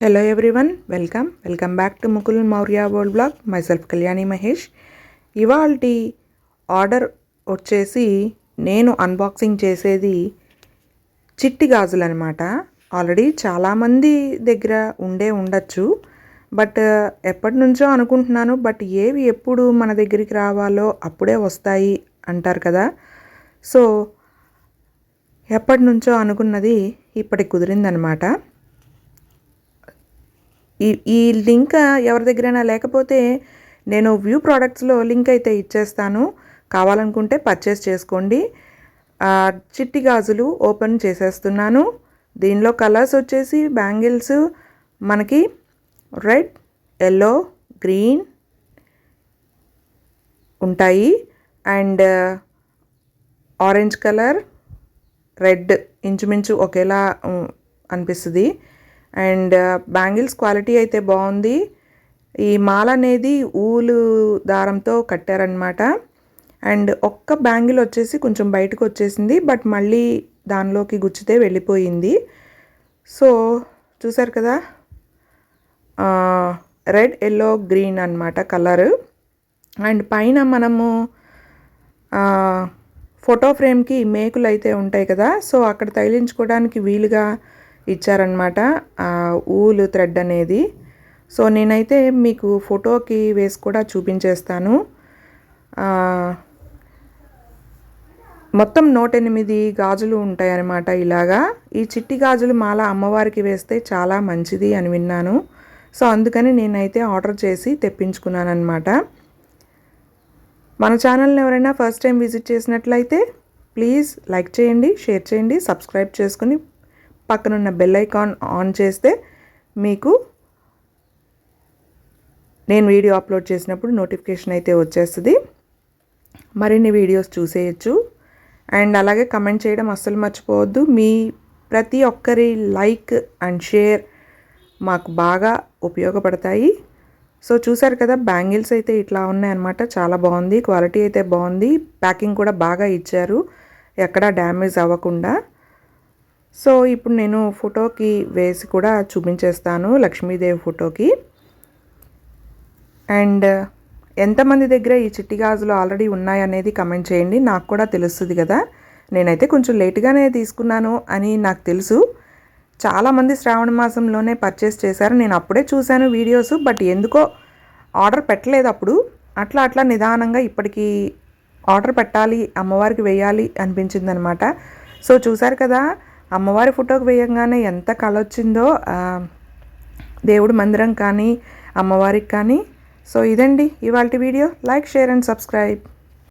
Hello everyone welcome welcome back to Mukul Maurya world blog my self Kalyani Mahesh ఇవాల్టి order వచ్చేసి నేను unboxing చేసేది చిట్టి గాజులు అనమాట ఆల్రెడీ చాలామంది దగ్గర ఉండే ఉండొచ్చు. బట్ uh, ఎప్పటి నుంచో అనుకుంటున్నాను బట్ ఏవి ఎప్పుడు మన దగ్గరికి రావాలో అప్పుడే వస్తాయి అంటారు కదా. సో ఎప్పటి నుంచో అనుకున్నది ఇప్పటికి కుదిరిందనమాట ఈ ఈ లింక్ ఎవరి దగ్గరైనా లేకపోతే నేను వ్యూ ప్రోడక్ట్స్లో లింక్ అయితే ఇచ్చేస్తాను. కావాలనుకుంటే పర్చేస్ చేసుకోండి. ఆ, చిట్టి గాజులు ఓపెన్ చేసేస్తున్నాను. దీనిలో కలర్స్ వచ్చేసి బ్యాంగిల్స్ మనకి రెడ్ ఎల్లో గ్రీన్ ఉంటాయి. అండ్ ఆరెంజ్ కలర్ రెడ్ ఇంచుమించు ఒకేలా అనిపిస్తుంది. అండ్ బ్యాంగిల్స్ క్వాలిటీ అయితే బాగుంది. ఈ మాల అనేది ఊలు దారంతో కట్టారనమాట అండ్ ఒక్క బ్యాంగిల్ వచ్చేసి కొంచెం బయటకు వచ్చేసింది బట్ మళ్ళీ దానిలోకి గుచ్చితే వెళ్ళిపోయింది. సో చూసారు కదా? రెడ్ ఎల్లో గ్రీన్ అన్నమాట కలర్. అండ్ పైన మనము ఫోటో ఫ్రేమ్కి మేకులు అయితే ఉంటాయి కదా? సో అక్కడ తగిలించుకోవడానికి వీలుగా ఇచ్చారనమాట ఆ ఊలు థ్రెడ్ అనేది. సో నేనైతే మీకు ఫోటోకి వేసి కూడా చూపించేస్తాను. మొత్తం నూట ఎనిమిది గాజులు ఉంటాయన్నమాట ఇలాగా. ఈ చిట్టి గాజులు మాల అమ్మవారికి వేస్తే చాలా మంచిది అని విన్నాను. సో అందుకని నేనైతే ఆర్డర్ చేసి తెప్పించుకున్నాను అనమాట మన ఛానల్ని ఎవరైనా ఫస్ట్ టైం విజిట్ చేసినట్లయితే ప్లీజ్ లైక్ చేయండి షేర్ చేయండి సబ్స్క్రైబ్ చేసుకుని పక్కనున్న బెల్ ఐకాన్ ఆన్ చేస్తే మీకు నేను వీడియో అప్లోడ్ చేసినప్పుడు నోటిఫికేషన్ అయితే వచ్చేస్తుంది. మరిన్ని వీడియోస్ చూసేయచ్చు. అండ్ అలాగే కమెంట్ చేయడం అస్సలు మర్చిపోవద్దు. మీ ప్రతి ఒక్కరి లైక్ అండ్ షేర్ మాకు బాగా ఉపయోగపడతాయి. సో చూసారు కదా బ్యాంగిల్స్ అయితే ఇట్లా ఉన్నాయన్నమాట చాలా బాగుంది. క్వాలిటీ అయితే బాగుంది. ప్యాకింగ్ కూడా బాగా ఇచ్చారు. ఎక్కడా డ్యామేజ్ అవ్వకుండా. సో ఇప్పుడు నేను ఫోటోకి వేసి కూడా చూపించేస్తాను లక్ష్మీదేవి ఫోటోకి. అండ్ ఎంతమంది దగ్గర ఈ చిట్టి గాజులు ఆల్రెడీ ఉన్నాయనేది కమెంట్ చేయండి. నాకు కూడా తెలుస్తుంది కదా. నేనైతే కొంచెం లేట్గానే తీసుకున్నాను అని నాకు తెలుసు. చాలామంది శ్రావణ మాసంలోనే పర్చేస్ చేశారు. నేను అప్పుడే చూశాను వీడియోస్ బట్ ఎందుకో ఆర్డర్ పెట్టలేదు అప్పుడు. అట్లా అట్లా నిదానంగా ఇప్పటికీ ఆర్డర్ పెట్టాలి అమ్మవారికి వేయాలి అనిపించింది అనమాట సో చూసారు కదా అమ్మవారి ఫోటోకి వేయంగానే ఎంత కళ వచ్చిందో దేవుడి మందిరం కానీ అమ్మవారికి కానీ. సో ఇదండి ఇవాళ video. Like share and subscribe